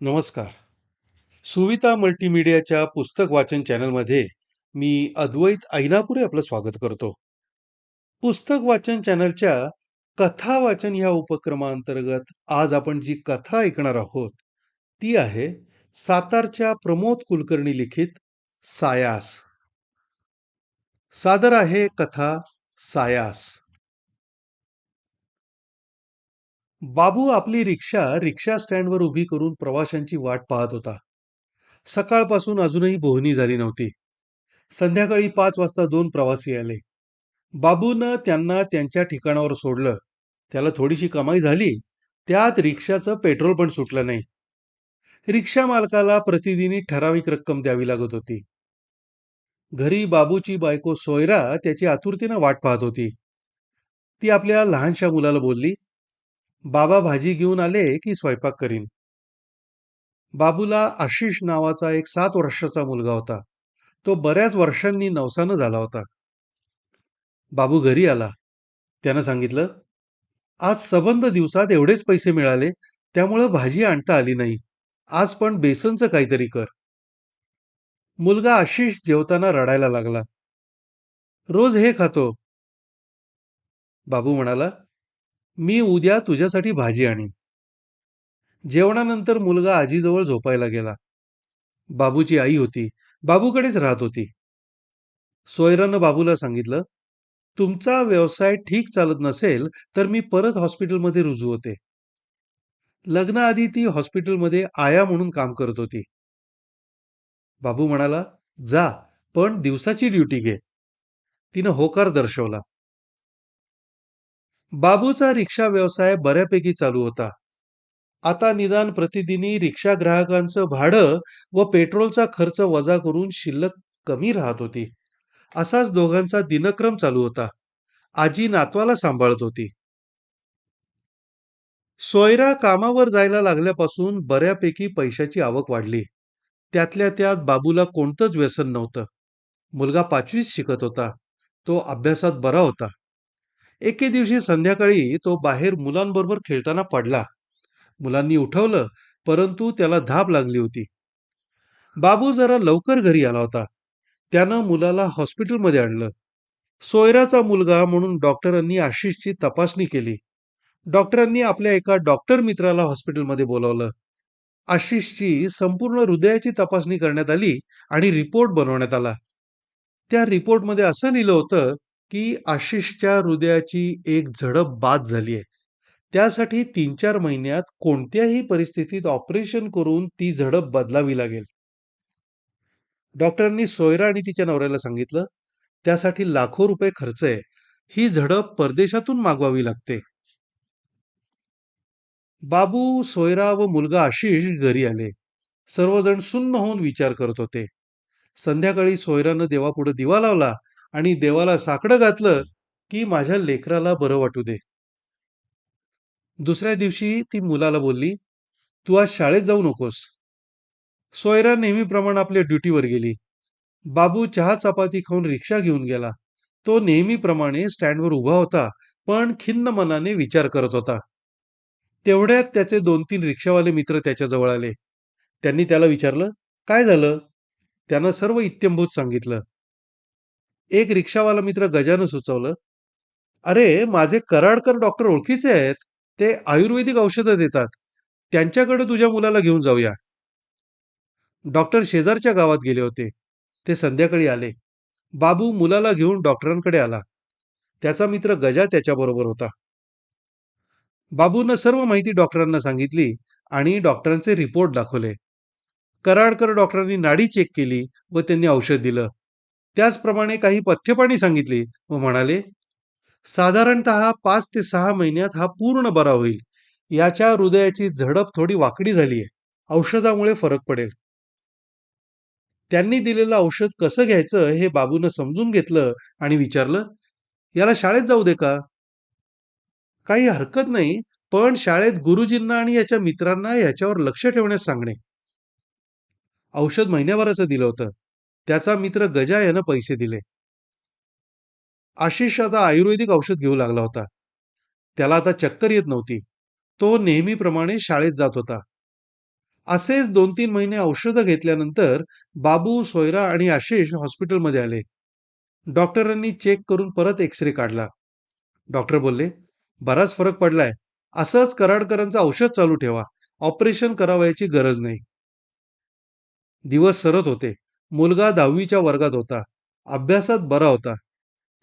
नमस्कार. सुविता मल्टीमीडियाच्या पुस्तक वाचन चॅनलमध्ये मी अद्वैत ऐनापुरे आपलं स्वागत करतो. पुस्तक वाचन चॅनलच्या कथा वाचन या उपक्रमाअंतर्गत आज आपण जी कथा ऐकणार आहोत, ती आहे सातारच्या प्रमोद कुलकर्णी लिखित सायास. सादर आहे कथा सायास. बाबू आपली रिक्षा रिक्षा स्टँडवर उभी करून प्रवाशांची वाट पाहत होता. सकाळपासून अजूनही बोहणी झाली नव्हती. संध्याकाळी पाच वाजता दोन प्रवासी आले. बाबूनं त्यांना त्यांच्या ठिकाणावर सोडलं. त्याला थोडीशी कमाई झाली. त्यात रिक्षाचं पेट्रोल पण सुटलं नाही. रिक्षा मालकाला प्रतिदिनी ठराविक रक्कम द्यावी लागत होती. घरी बाबूची बायको सोयरा त्याची आतुरतेनं वाट पाहत होती. ती आपल्या लहानशा मुलाला बोलली, बाबा भाजी घेऊन आले की स्वयंपाक करीन. बाबूला आशिष नावाचा एक सात वर्षाचा मुलगा होता. तो बऱ्याच वर्षांनी नवसानं झाला होता. बाबू घरी आला. त्यानं सांगितलं, आज सबंध दिवसात एवढेच पैसे मिळाले, त्यामुळं भाजी आणता आली नाही. आज पण बेसनचं काहीतरी कर. मुलगा आशिष जेवताना रडायला लागला. रोज हे खातो. बाबू म्हणाला, मी उद्या तुझ्यासाठी भाजी आणीन. जेवणानंतर मुलगा आजीजवळ झोपायला गेला. बाबूची आई होती. बाबूकडेच राहत होती. सोयरानं बाबूला सांगितलं, तुमचा व्यवसाय ठीक चालत नसेल तर मी परत हॉस्पिटलमध्ये रुजू होते. लग्नाआधी ती हॉस्पिटलमध्ये आया म्हणून काम करत होती. बाबू म्हणाला, जा, पण दिवसाची ड्युटी घे. तिनं होकार दर्शवला. बाबूचा रिक्षा व्यवसाय बऱ्यापैकी चालू होता. आता निदान प्रतिदिनी रिक्षा ग्राहकांचं भाडं व पेट्रोलचा खर्च वजा करून शिल्लक कमी राहत होती. असाच दोघांचा दिनक्रम चालू होता. आजी नातवाला सांभाळत होती. सोयरा कामावर जायला लागल्यापासून बऱ्यापैकी पैशाची आवक वाढली. त्यातल्या त्यात बाबूला कोणतंच व्यसन नव्हतं. मुलगा पाचवीच शिकत होता. तो अभ्यासात बरा होता. एके दिवशी संध्याकाळी तो बाहेर मुलांबरोबर खेळताना पडला. मुलांनी उठवलं, परंतु त्याला धाप लागली होती. बाबू जरा लवकर घरी आला होता. त्यानं मुलाला हॉस्पिटलमध्ये आणलं. सोयराचा मुलगा म्हणून डॉक्टरांनी आशिषची तपासणी केली. डॉक्टरांनी आपल्या एका डॉक्टर मित्राला हॉस्पिटलमध्ये बोलावलं. आशिषची संपूर्ण हृदयाची तपासणी करण्यात आली आणि रिपोर्ट बनवण्यात आला. त्या रिपोर्टमध्ये असं लिहिलं होतं की आशिषच्या हृदयाची एक झडप बाद झालीय. त्यासाठी तीन चार महिन्यात कोणत्याही परिस्थितीत ऑपरेशन करून ती झडप बदलावी लागेल. डॉक्टरांनी सोयरा आणि तिच्या नवऱ्याला सांगितलं, त्यासाठी लाखो रुपये खर्च आहे. ही झडप परदेशातून मागवावी लागते. बाबू, सोयरा व मुलगा आशिष घरी आले. सर्वजण सुन्न होऊन विचार करत होते. संध्याकाळी सोयरानं देवापुढे दिवा लावला आणि देवाला साकडं घातलं की माझ्या लेकराला बरं वाटू दे. दुसऱ्या दिवशी ती मुलाला बोलली, तू आज शाळेत जाऊ नकोस. सोयरा नेहमीप्रमाणे आपल्या ड्युटीवर गेली. बाबू चहा चपाती खाऊन रिक्षा घेऊन गेला. तो नेहमीप्रमाणे स्टँडवर उभा होता, पण खिन्न मनाने विचार करत होता. तेवढ्यात त्याचे दोन तीन रिक्षावाले मित्र त्याच्याजवळ आले. त्यांनी त्याला विचारलं, काय झालं? त्यानं सर्व इत्यंभूत सांगितलं. एक रिक्षावाला मित्र गजानं सुचवलं, अरे माझे कराडकर डॉक्टर ओळखीचे आहेत. ते आयुर्वेदिक औषधं देतात. त्यांच्याकडे तुझ्या मुलाला घेऊन जाऊया. डॉक्टर शेजारच्या गावात गेले होते. ते संध्याकाळी आले. बाबू मुलाला घेऊन डॉक्टरांकडे आला. त्याचा मित्र गजा त्याच्याबरोबर होता. बाबूनं सर्व माहिती डॉक्टरांना सांगितली आणि डॉक्टरांचे रिपोर्ट दाखवले. कराडकर डॉक्टरांनी नाडी चेक केली व त्यांनी औषध दिलं. त्याचप्रमाणे काही पथ्यपाणी सांगितली व म्हणाले, साधारणतः पाच ते सहा महिन्यात हा पूर्ण बरा होईल. याच्या हृदयाची झडप थोडी वाकडी झालीय. औषधामुळे फरक पडेल. त्यांनी दिलेलं औषध कसं घ्यायचं हे बाबूनं समजून घेतलं आणि विचारलं, याला शाळेत जाऊ दे का? काही हरकत नाही, पण शाळेत गुरुजींना आणि याच्या मित्रांना याच्यावर लक्ष ठेवण्यास सांगणे. औषध महिन्याभराचं दिलं होतं. त्याचा मित्र गजा यानं पैसे दिले. आशिष आता आयुर्वेदिक औषध घेऊ लागला होता. त्याला आता चक्कर येत नव्हती. तो नेहमीप्रमाणे शाळेत जात होता. असेच दोन तीन महिने औषधं घेतल्यानंतर बाबू सोयरा आणि आशिष हॉस्पिटलमध्ये आले डॉक्टरांनी चेक करून परत एक्सरे काढला डॉक्टर बोलले बराच फरक पडलाय असंच कराडकरांचं औषध चालू ठेवा ऑपरेशन करावयाची गरज नाही दिवस सरत होते मुलगा दहावीच्या वर्गात होता. अभ्यासात बरा होता.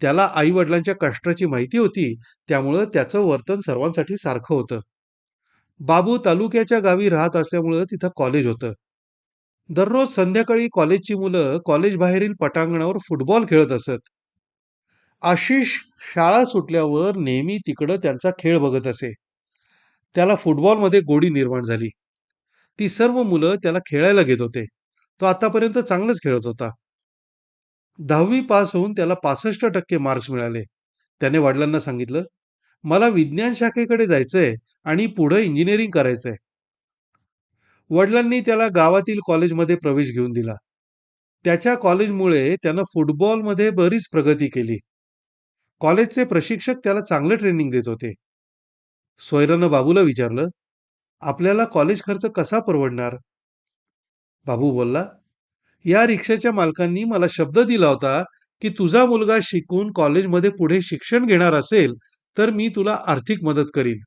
त्याला आई वडिलांच्या कष्टाची माहिती होती त्यामुळं त्याचं वर्तन सर्वांसाठी सारखं होतं. बाबू तालुक्याच्या गावी राहत असल्यामुळं तिथं कॉलेज होतं. दररोज संध्याकाळी कॉलेजची मुलं कॉलेज बाहेरील पटांगणावर फुटबॉल खेळत असत. आशिष शाळा सुटल्यावर नेहमी तिकडं त्यांचा खेळ बघत असे. त्याला फुटबॉलमध्ये गोडी निर्माण झाली. ती सर्व मुलं त्याला खेळायला घेत होते. तो आतापर्यंत चांगलंच खेळत होता. दहावी पास होऊन त्याला पासष्ट टक्के मार्क्स मिळाले. त्याने वडिलांना सांगितलं मला विज्ञान शाखेकडे जायचंय आणि पुढे इंजिनिअरिंग करायचंय. वडिलांनी त्याला गावातील कॉलेजमध्ये प्रवेश घेऊन दिला. त्याच्या कॉलेजमुळे त्यानं फुटबॉलमध्ये बरीच प्रगती केली. कॉलेजचे प्रशिक्षक त्याला चांगलं ट्रेनिंग देत होते. सोयरानं बाबूला विचारलं आपल्याला कॉलेज खर्च कसा परवडणार? बाबू बोलला या रिक्षाच्या मालकांनी मला शब्द दिला होता की तुझा मुलगा शिकून कॉलेजमध्ये पुढे शिक्षण घेणार असेल तर मी तुला आर्थिक मदत करीन.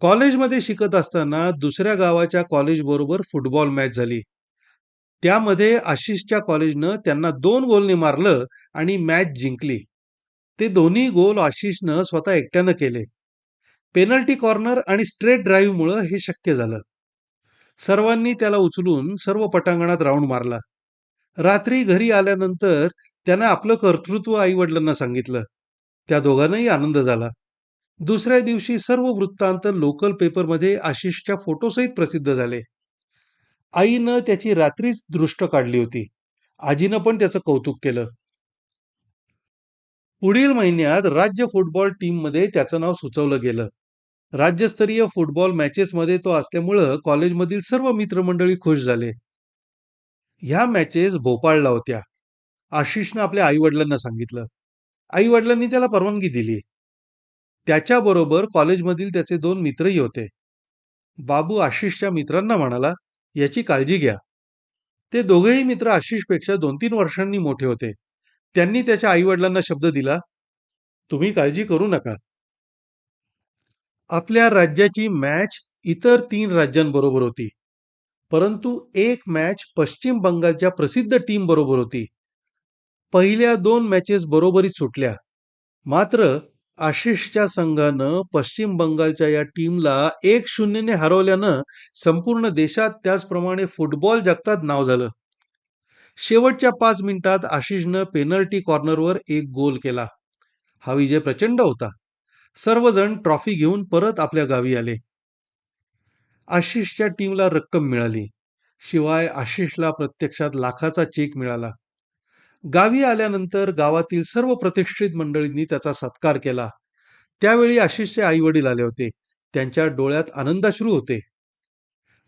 कॉलेजमध्ये शिकत असताना दुसऱ्या गावाच्या कॉलेज बरोबर फुटबॉल मॅच झाली. त्यामध्ये आशिषच्या कॉलेजनं त्यांना दोन गोलने मारलं आणि मॅच जिंकली. ते दोन्ही गोल आशिषनं स्वतः एकट्यानं केले. पेनल्टी कॉर्नर आणि स्ट्रेट ड्राईव्हमुळं हे शक्य झालं. सर्वांनी त्याला उचलून सर्व पटांगणात राऊंड मारला. रात्री घरी आल्यानंतर त्यानं आपलं कर्तृत्व आईवडिलांना सांगितलं. त्या दोघांनाही आनंद झाला. दुसऱ्या दिवशी सर्व वृत्तांत लोकल पेपरमध्ये आशिषच्या फोटोसहित प्रसिद्ध झाले. आईनं त्याची रात्रीच दृष्ट काढली होती. आजीनं पण त्याचं कौतुक केलं. पुढील महिन्यात राज्य फुटबॉल टीममध्ये त्याचं नाव सुचवलं गेलं. राज्यस्तरीय फुटबॉल मॅचेसमध्ये तो असल्यामुळं कॉलेजमधील सर्व मित्रमंडळी खुश झाले. ह्या मॅचेस भोपाळला होत्या. आशिषनं आपल्या आईवडिलांना सांगितलं. आईवडिलांनी त्याला परवानगी दिली. त्याच्याबरोबर कॉलेजमधील त्याचे दोन मित्रही होते. बाबू आशिषच्या मित्रांना म्हणाला याची काळजी घ्या. ते दोघेही मित्र आशिषपेक्षा दोन तीन वर्षांनी मोठे होते. त्यांनी त्याच्या आईवडिलांना शब्द दिला तुम्ही काळजी करू नका. आपल्या राज्याची मॅच इतर तीन राज्यांबरोबर होती. परंतु एक मॅच पश्चिम बंगालच्या प्रसिद्ध टीम बरोबर होती. पहिल्या दोन मॅचेस बरोबरीच सुटल्या. मात्र आशिषच्या संघानं पश्चिम बंगालच्या या टीमला एक शून्यने हरवल्यानं संपूर्ण देशात त्याचप्रमाणे फुटबॉल जगतात नाव झालं. शेवटच्या पाच मिनिटात आशिषनं पेनल्टी कॉर्नरवर एक गोल केला. हा विजय प्रचंड होता. सर्वजण ट्रॉफी घेऊन परत आपल्या गावी आले. आशिषच्या टीमला रक्कम मिळाली. शिवाय आशिषला प्रत्यक्षात लाखाचा चेक मिळाला. गावी आल्यानंतर गावातील सर्व प्रतिष्ठित मंडळींनी त्याचा सत्कार केला. त्यावेळी आशिषचे आई वडील आले होते. त्यांच्या डोळ्यात आनंदाश्रू होते.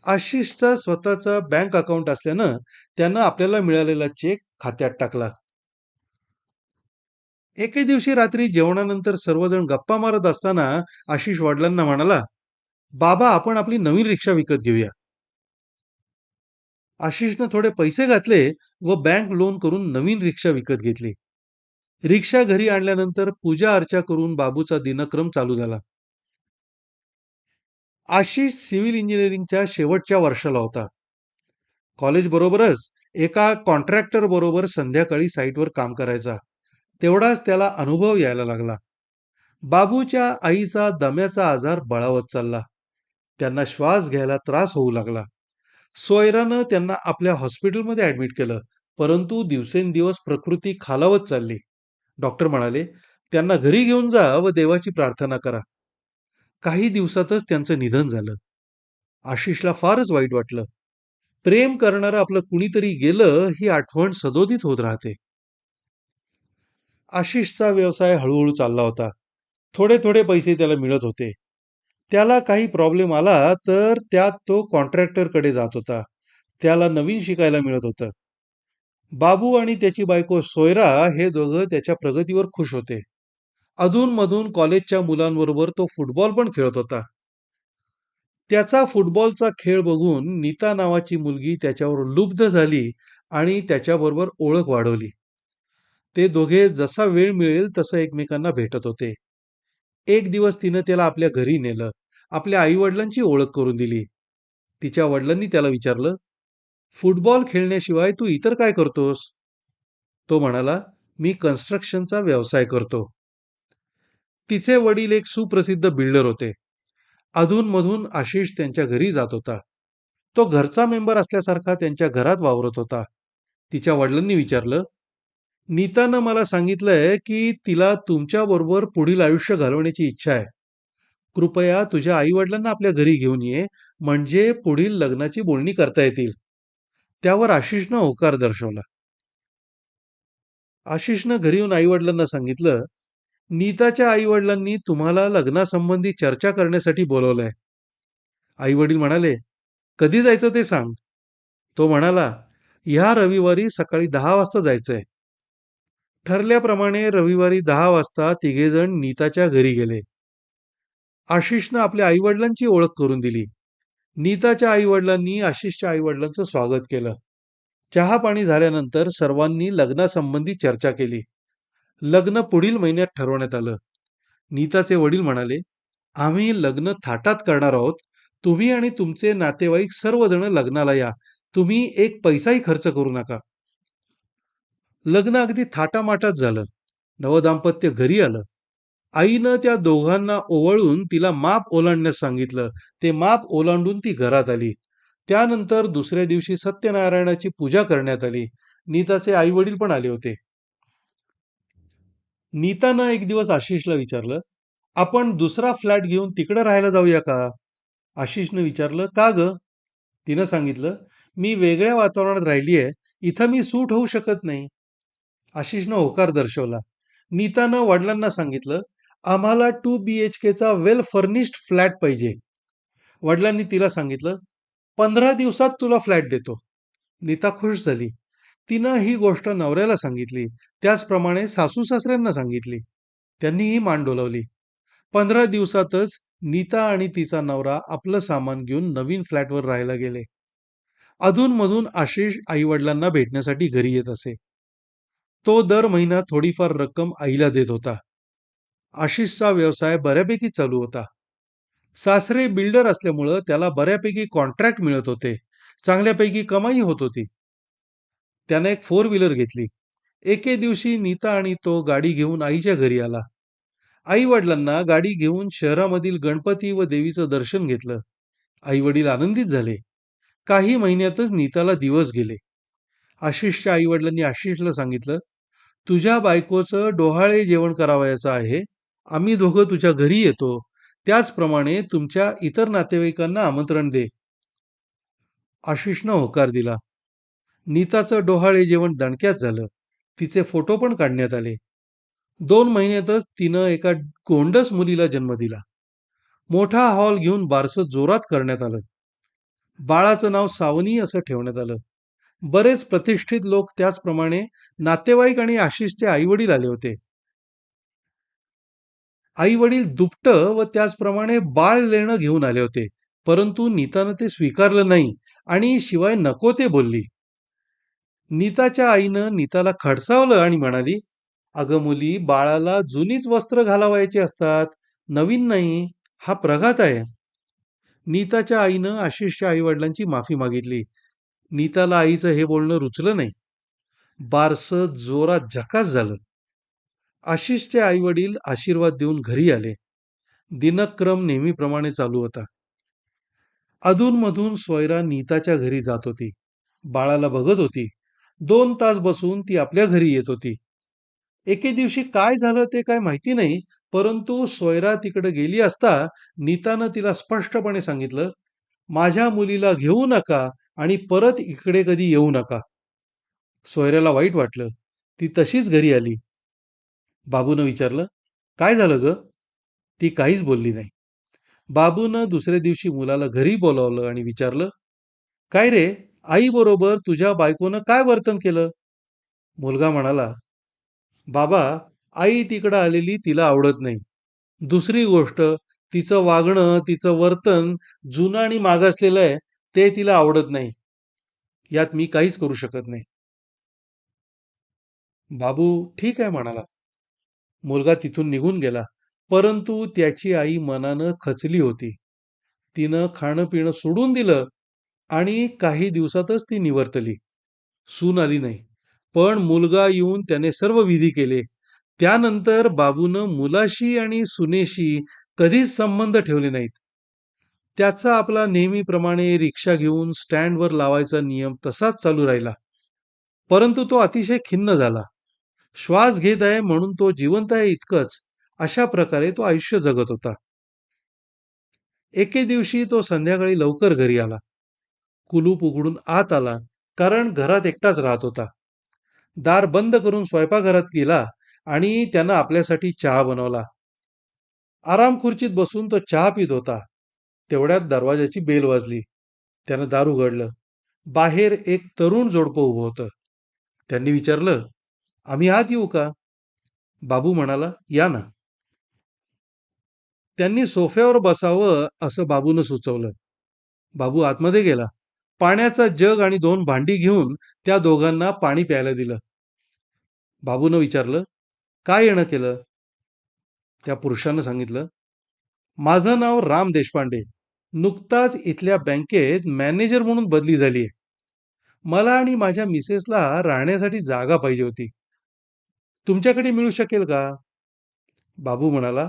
आशिषचा स्वतःचा बँक अकाउंट असल्यानं त्यानं आपल्याला मिळालेला चेक खात्यात टाकला. एके दिवशी रात्री जेवणानंतर सर्वजण गप्पा मारत असताना आशिष वडिलांना म्हणाला बाबा आपण आपली नवीन रिक्षा विकत घेऊया. आशिषनं थोडे पैसे घातले व बँक लोन करून नवीन रिक्षा विकत घेतली. रिक्षा घरी आणल्यानंतर पूजा अर्चा करून बाबूचा दिनक्रम चालू झाला. आशिष सिव्हिल इंजिनिअरिंगच्या शेवटच्या वर्षाला होता. कॉलेज बरोबरच एका कॉन्ट्रॅक्टर बरोबर संध्याकाळी साईटवर काम करायचा. तेवढाच त्याला अनुभव यायला लागला. बाबूच्या आईचा दम्याचा आजार बळावत चालला. त्यांना श्वास घ्यायला त्रास होऊ लागला. सोयरानं त्यांना आपल्या हॉस्पिटलमध्ये ऍडमिट केलं परंतु दिवसेंदिवस प्रकृती खालावत चालली. डॉक्टर म्हणाले त्यांना घरी घेऊन जा व देवाची प्रार्थना करा. काही दिवसातच त्यांचं निधन झालं. आशिषला फारच वाईट वाटलं. प्रेम करणारं आपलं कुणीतरी गेलं ही आठवण सदोदित होत राहते. आशिषचा व्यवसाय हळूहळू चालला होता. थोडे थोडे पैसे त्याला मिळत होते. त्याला काही प्रॉब्लेम आला तर त्यात तो कॉन्ट्रॅक्टरकडे जात होता. त्याला नवीन शिकायला मिळत होतं. बाबू आणि त्याची बायको सोयरा हे दोघं त्याच्या प्रगतीवर खुश होते. अधूनमधून कॉलेजच्या मुलांबरोबर तो फुटबॉल पण खेळत होता. त्याचा फुटबॉलचा खेळ बघून नीता नावाची मुलगी त्याच्यावर लुब्ध झाली आणि त्याच्याबरोबर ओळख वाढवली. ते दोघे जसा वेळ मिळेल तसं एकमेकांना भेटत होते. एक दिवस तिनं त्याला आपल्या घरी नेलं आपल्या आईवडिलांची ओळख करून दिली. तिच्या वडिलांनी त्याला विचारलं फुटबॉल खेळण्याशिवाय तू इतर काय करतोस? तो म्हणाला मी कन्स्ट्रक्शनचा व्यवसाय करतो. तिचे वडील एक सुप्रसिद्ध बिल्डर होते. अधूनमधून आशिष त्यांच्या घरी जात होता. तो घरचा मेंबर असल्यासारखा त्यांच्या घरात वावरत होता. तिच्या वडिलांनी विचारलं नीतानं मला सांगितलंय की तिला तुमच्याबरोबर पुढील आयुष्य घालवण्याची इच्छा आहे. कृपया तुझ्या आईवडिलांना आपल्या घरी घेऊन ये म्हणजे पुढील लग्नाची बोलणी करता येतील. त्यावर आशिषनं होकार दर्शवला. आशिषनं घरी येऊन आईवडिलांना सांगितलं नीताच्या आईवडिलांनी तुम्हाला लग्नासंबंधी चर्चा करण्यासाठी बोलवलंय. आईवडील म्हणाले कधी जायचं ते सांग. तो म्हणाला ह्या रविवारी सकाळी दहा वाजता जायचंय. ठरल्याप्रमाणे रविवारी दहा वाजता तिघेजण नीताच्या घरी गेले. आशिषनं आपल्या आईवडिलांची ओळख करून दिली. नीताच्या आईवडिलांनी आशिषच्या आईवडिलांचं स्वागत केलं. चहा पाणी झाल्यानंतर सर्वांनी लग्नासंबंधी चर्चा केली. लग्न पुढील महिन्यात ठरवण्यात आलं. नीताचे वडील म्हणाले आम्ही लग्न थाटात करणार आहोत. तुम्ही आणि तुमचे नातेवाईक सर्वजण लग्नाला या. तुम्ही एक पैसाही खर्च करू नका. लग्न अगदी थाटामाटात झालं. नवदाम्पत्य घरी आलं. आईनं त्या दोघांना ओवळून तिला माप ओलांडण्यास सांगितलं. ते माप ओलांडून ती घरात आली. त्यानंतर दुसऱ्या दिवशी सत्यनारायणाची पूजा करण्यात आली. नीताचे आई वडील पण आले होते. नीतानं एक दिवस आशिषला विचारलं आपण दुसरा फ्लॅट घेऊन तिकडं राहायला जाऊया का? आशिषनं विचारलं का ग? तिनं सांगितलं मी वेगळ्या वातावरणात राहिली आहे इथं मी सूट होऊ शकत नाही. आशिषनं होकार दर्शवला. नीतानं वडिलांना सांगितलं आम्हाला टू बी एच केचा वेल फर्निश्ड फ्लॅट पाहिजे. वडिलांनी तिला सांगितलं पंधरा दिवसात तुला फ्लॅट देतो. नीता खुश झाली. तिनं ही गोष्ट नवऱ्याला सांगितली त्याचप्रमाणे सासू सासऱ्यांना सांगितली. त्यांनीही मान डोलावली. पंधरा दिवसातच नीता आणि तिचा नवरा आपलं सामान घेऊन नवीन फ्लॅटवर राहायला गेले. अधूनमधून आशिष आईवडिलांना भेटण्यासाठी घरी येत असे. तो दर महिना थोडीफार रक्कम आईला देत होता. आशिषचा व्यवसाय बऱ्यापैकी चालू होता. सासरे बिल्डर असल्यामुळं त्याला बऱ्यापैकी कॉन्ट्रॅक्ट मिळत होते. चांगल्यापैकी कमाई होत होती. त्याने एक फोर व्हीलर घेतली. एके दिवशी नीता आणि तो गाडी घेऊन आईच्या घरी आला. आई वडिलांना गाडी घेऊन शहरामधील गणपती व देवीचं दर्शन घेतलं. आई वडील आनंदित झाले. काही महिन्यातच नीताला दिवस गेले. आशिषच्या आई वडिलांनी आशिषला सांगितलं तुझ्या बायकोचं डोहाळे जेवण करावयाचं आहे. आम्ही दोघं तुझ्या घरी येतो. त्याचप्रमाणे तुमच्या इतर नातेवाईकांना आमंत्रण दे. आशिषनं होकार दिला. नीताचं डोहाळे जेवण दणक्यात झालं. तिचे फोटो पण काढण्यात आले. दोन महिन्यातच तिनं एका गोंडस मुलीला जन्म दिला. मोठा हॉल घेऊन बारसं जोरात करण्यात आलं. बाळाचं नाव सावनी असं ठेवण्यात आलं. बरेच प्रतिष्ठित लोक त्याचप्रमाणे नातेवाईक आणि आशिषचे आईवडील आले होते. आईवडील दुपट व त्याचप्रमाणे बाळ लेणं घेऊन आले होते परंतु नीतानं ते स्वीकारलं नाही आणि शिवाय नको ते बोलली. नीताच्या आईनं नीताला खडसावलं आणि म्हणाली अगं मुली बाळाला जुनीच वस्त्र घालावायची असतात नवीन नाही हा प्रघात आहे. नीताच्या आईनं आशिषच्या आईवडिलांची माफी मागितली नीताला आईचं हे बोलणं रुचलं नाही. बारस जोरात झकास झालं. आशिषचे आई वडील आशीर्वाद देऊन घरी आले. दिनक्रम नेहमीप्रमाणे चालू होता. अधूनमधून स्वयरा नीताच्या घरी जात होती. बाळाला बघत होती. दोन तास बसून ती आपल्या घरी येत होती. एके दिवशी काय झालं ते काय माहिती नाही परंतु स्वयरा तिकडे गेली असता नीतानं तिला स्पष्टपणे सांगितलं माझ्या मुलीला घेऊ नका आणि परत इकडे कधी येऊ नका. सोयऱ्याला वाईट वाटलं. ती तशीच घरी आली. बाबूनं विचारलं काय झालं ग? ती काहीच बोलली नाही. बाबूनं दुसऱ्या दिवशी मुलाला घरी बोलावलं आणि विचारलं काय रे आई बरोबर तुझ्या बायकोनं काय वर्तन केलं? मुलगा म्हणाला बाबा आई तिकडं आलेली तिला आवडत नाही. दुसरी गोष्ट तिचं वागणं तिचं वर्तन जुनं आणि मागासलेलं आहे. ते तिला आवडत नाही. यात मी काहीच करू शकत नाही. बाबू ठीक आहे म्हणाला. मुलगा तिथून निघून गेला परंतु त्याची आई मनानं खचली होती. तिनं खाणं पिणं सोडून दिलं आणि काही दिवसातच ती निवर्तली. सून आली नाही. पण मुलगा येऊन त्याने सर्व विधी केले. त्यानंतर बाबूनं मुलाशी आणि सुनेशी कधीच संबंध ठेवले नाहीत. त्याचा आपला नेहमीप्रमाणे रिक्षा घेऊन स्टँडवर लावायचा नियम तसाच चालू राहिला. परंतु तो अतिशय खिन्न झाला. श्वास घेत आहे म्हणून तो जिवंत आहे इतकंच अशा प्रकारे तो आयुष्य जगत होता. एके दिवशी तो संध्याकाळी लवकर घरी आला. कुलूप उघडून आत आला कारण घरात एकटाच राहत होता. दार बंद करून स्वयंपाकघरात गेला आणि त्यानं आपल्यासाठी चहा बनवला. आराम खुर्चीत बसून तो चहा पित होता. तेवढ्यात दरवाजाची बेल वाजली. त्यानं दार उघडलं. बाहेर एक तरुण जोडपं उभं होतं. त्यांनी विचारलं आम्ही आत येऊ का? बाबू म्हणाला या ना. त्यांनी सोफ्यावर बसावं असं बाबूनं सुचवलं. बाबू आतमध्ये गेला. पाण्याचा जग आणि दोन भांडी घेऊन त्या दोघांना पाणी प्यायला दिलं. बाबूनं विचारलं काय येणं केलं? त्या पुरुषानं सांगितलं माझं नाव राम देशपांडे. नुकताच इथल्या बँकेत मॅनेजर म्हणून बदली झाली आहे मला आणि माझ्या मिसेसला राहण्यासाठी जागा पाहिजे होती. तुमच्याकडे मिळू शकेल का? बाबू म्हणाला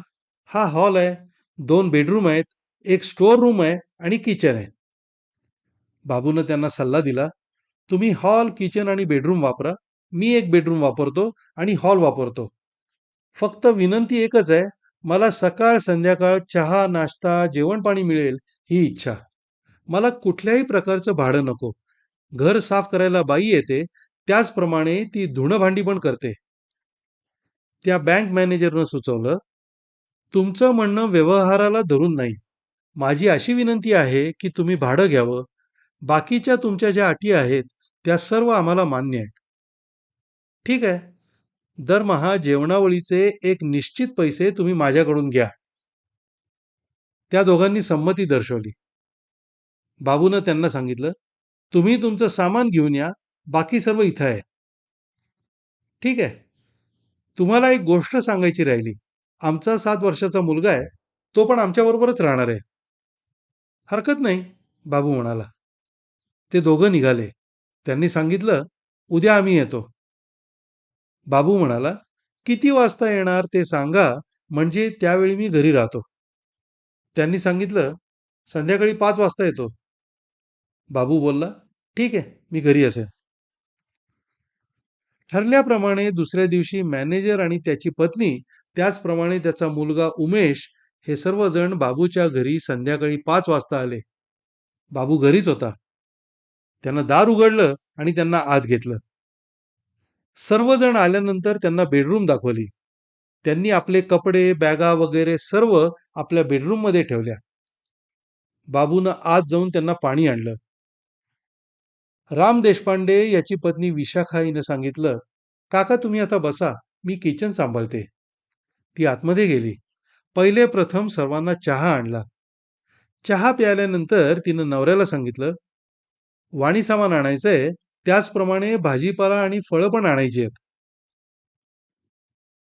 हा हॉल आहे. दोन बेडरूम आहेत. एक स्टोअर रूम आहे आणि किचन आहे. बाबूनं त्यांना सल्ला दिला तुम्ही हॉल किचन आणि बेडरूम वापरा. मी एक बेडरूम वापरतो आणि हॉल वापरतो. फक्त विनंती एकच आहे मला सकाळ संध्याकाळ चहा नाश्ता जेवण पाणी मिळेल ही इच्छा. मला कुठल्याही प्रकारचं भाडं नको. घर साफ करायला बाई येते त्याचप्रमाणे ती धुणं भांडी पण करते. त्या बँक मॅनेजरनं सुचवलं तुमचं म्हणणं व्यवहाराला धरून नाही. माझी अशी विनंती आहे की तुम्ही भाडं घ्यावं. बाकीच्या तुमच्या ज्या अटी आहेत त्या सर्व आम्हाला मान्य आहेत. ठीक आहे. दरमहा जेवणावळीचे एक निश्चित पैसे तुम्ही माझ्याकडून घ्या. त्या दोघांनी संमती दर्शवली. बाबूनं त्यांना सांगितलं तुम्ही तुमचं सामान घेऊन या बाकी सर्व इथं आहे. ठीक आहे. तुम्हाला एक गोष्ट सांगायची राहिली. आमचा सात वर्षाचा मुलगा आहे तो पण आमच्याबरोबरच राहणार आहे. हरकत नाही बाबू म्हणाला. ते दोघं निघाले. त्यांनी सांगितलं उद्या आम्ही येतो. बाबू म्हणाला किती वाजता येणार ते सांगा म्हणजे त्यावेळी मी घरी राहतो. त्यांनी सांगितलं संध्याकाळी पाच वाजता येतो. बाबू बोलला ठीक आहे मी घरी असेल ठरल्याप्रमाणे दुसऱ्या दिवशी मॅनेजर आणि त्याची पत्नी त्याचप्रमाणे त्याचा मुलगा उमेश हे सर्वजण बाबूच्या घरी संध्याकाळी पाच वाजता आले. बाबू घरीच होता. त्यांना दार उघडलं आणि त्यांना आत घेतलं. सर्वजण आल्यानंतर त्यांना बेडरूम दाखवली. त्यांनी आपले कपडे बॅगा वगैरे सर्व आपल्या बेडरूममध्ये ठेवल्या. बाबूनं आत जाऊन त्यांना पाणी आणलं. राम देशपांडे याची पत्नी विशाखा हिनं सांगितलं काका तुम्ही आता बसा मी किचन सांभाळते. ती आतमध्ये गेली. पहिले प्रथम सर्वांना चहा आणला. चहा प्यायल्यानंतर तिनं नवऱ्याला सांगितलं वाणी सामान आणायचंय त्याचप्रमाणे भाजीपाला आणि फळं पण आणायची आहेत.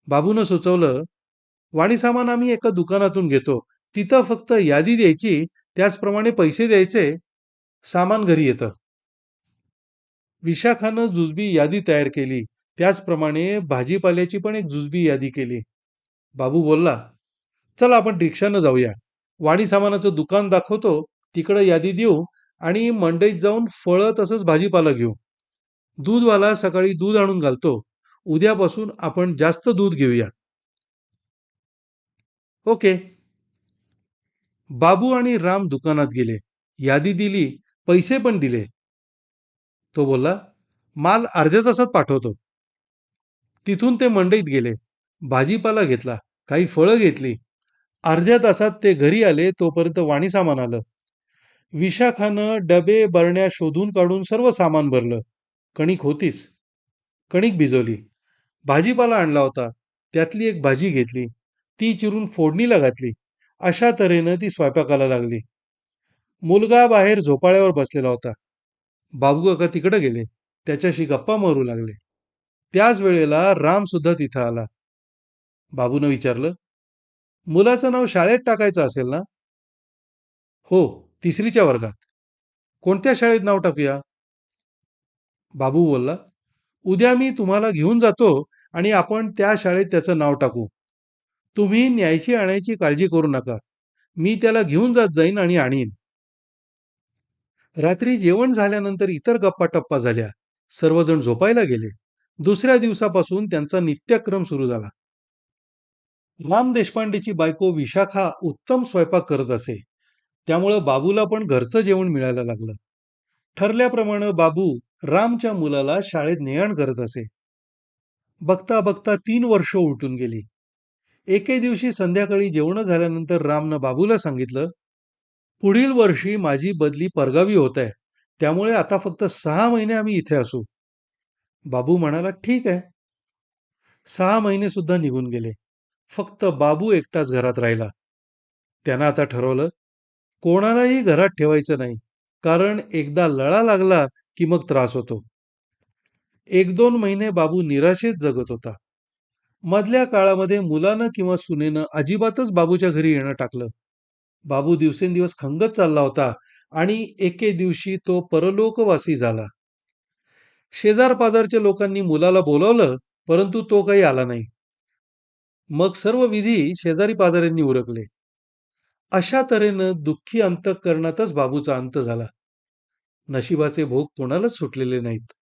बाबूनं सुचवलं वाणी सामान आम्ही एका दुकानातून घेतो. तिथं फक्त यादी द्यायची त्याचप्रमाणे पैसे द्यायचे. सामान घरी येतं. विशाखानं जुजबी यादी तयार केली. त्याचप्रमाणे भाजीपाल्याची पण एक जुजबी यादी केली. बाबू बोलला चल आपण रिक्षानं जाऊया. वाणी सामानाचं दुकान दाखवतो. तिकडं यादी देऊ आणि मंडईत जाऊन फळं तसंच भाजीपाला घेऊ. दूधवाला सकाळी दूध आणून घालतो. उद्यापासून आपण जास्त दूध घेऊया. ओके. बाबू आणि राम दुकानात गेले. यादी दिली पैसे पण दिले. तो बोलला माल अर्ध्या तासात पाठवतो. तिथून ते मंडईत गेले. भाजीपाला घेतला काही फळं घेतली. अर्ध्या तासात ते घरी आले तोपर्यंत वाणी सामान आलं. विशाखानं डबे बरण्या शोधून काढून सर्व सामान भरलं. कणिक होतीच. कणिक भिजवली. भाजीपाला आणला होता. त्यातली एक भाजी घेतली. ती चिरून फोडणीला घातली. अशा तऱ्हेनं ती स्वयंपाकाला लागली. मुलगा बाहेर झोपाळ्यावर बसलेला होता. बाबू काका तिकडे गेले. त्याच्याशी गप्पा मारू लागले. त्याच वेळेला राम सुद्धा तिथं आला. बाबूनं विचारलं मुलाचं नाव शाळेत टाकायचं असेल ना? हो तिसरीच्या वर्गात. कोणत्या शाळेत नाव टाकूया? बाबू बोलला उद्या मी तुम्हाला घेऊन जातो आणि आपण त्या शाळेत त्याचं नाव टाकू. तुम्ही न्यायची आणायची काळजी करू नका. मी त्याला घेऊन जात जाईन आणि आणीन. रात्री जेवण झाल्यानंतर इतर गप्पा टप्पा झाल्या. सर्वजण झोपायला गेले. दुसऱ्या दिवसापासून त्यांचा नित्यक्रम सुरू झाला. राम देशपांडेची बायको विशाखा उत्तम स्वयंपाक करत असे. त्यामुळं बाबूला पण घरचं जेवण मिळायला लागलं. ठरल्याप्रमाणे बाबू रामच्या मुलाला शाळेत नेआण करत असे. बघता बघता तीन वर्ष उलटून गेली. एके दिवशी संध्याकाळी जेवण झाल्यानंतर रामनं बाबूला सांगितलं पुढील वर्षी माझी बदली परगावी होत आहे. त्यामुळे आता फक्त सहा महिने आम्ही इथे असू. बाबू म्हणाला ठीक आहे. सहा महिने सुद्धा निघून गेले. फक्त बाबू एकटाच घरात राहिला. त्यानं आता ठरवलं कोणालाही घरात ठेवायचं नाही. कारण एकदा लळा लागला की मग त्रास होतो. एक दोन महिने बाबू निराशेत जगत होता. मधल्या काळामध्ये मुलानं किंवा सुनेनं अजिबातच बाबूच्या घरी येणं टाकलं. बाबू दिवसेंदिवस खंगत चालला होता आणि एके दिवशी तो परलोकवासी झाला. शेजार पाजारच्या लोकांनी मुलाला बोलावलं परंतु तो काही आला नाही. मग सर्व विधी शेजारी पाजाऱ्यांनी उरकले. अशा तऱ्हेनं दुःखी अंतकरणातच बाबूचा अंत झाला. नशिबाचे भोग कोणालाच सुटलेले नाहीत.